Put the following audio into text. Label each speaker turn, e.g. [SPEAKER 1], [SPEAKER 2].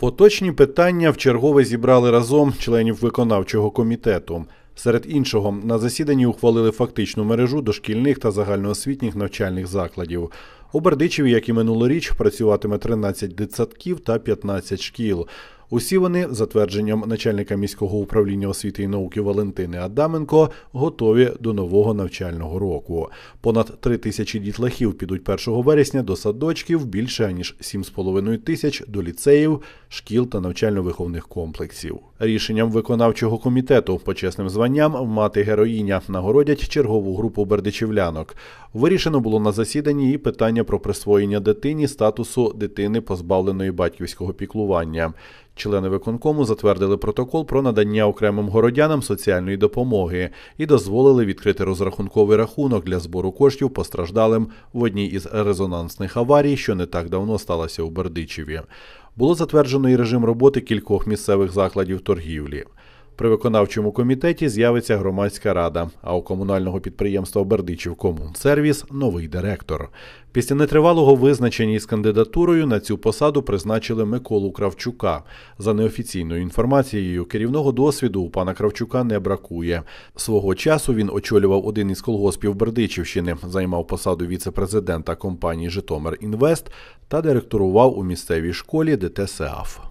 [SPEAKER 1] Поточні питання в чергове зібрали разом членів виконавчого комітету. Серед іншого, на засіданні ухвалили фактичну мережу дошкільних та загальноосвітніх навчальних закладів. У Бердичеві, як і минулоріч, працюватиме 13 дитсадків та 15 шкіл. Усі вони, за твердженням начальника міського управління освіти і науки Валентини Адаменко, готові до нового навчального року. Понад три тисячі дітлахів підуть 1 вересня до садочків, більше ніж 7,5 тисяч до ліцеїв, шкіл та навчально-виховних комплексів. Рішенням виконавчого комітету почесним званням мати героїня нагородять чергову групу бердичівлянок. Вирішено було на засіданні і питання про присвоєння дитині статусу дитини, позбавленої батьківського піклування. Члени виконкому затвердили протокол про надання окремим городянам соціальної допомоги і дозволили відкрити розрахунковий рахунок для збору коштів постраждалим в одній із резонансних аварій, що не так давно сталася у Бердичеві. Було затверджено і режим роботи кількох місцевих закладів торгівлі. При виконавчому комітеті з'явиться громадська рада, а у комунального підприємства Бердичів Комунсервіс новий директор. Після нетривалого визначення із кандидатурою на цю посаду призначили Миколу Кравчука. За неофіційною інформацією, керівного досвіду у пана Кравчука не бракує. Свого часу він очолював один із колгоспів Бердичівщини, займав посаду віце-президента компанії Житомир Інвест та директорував у місцевій школі ДТСАФ.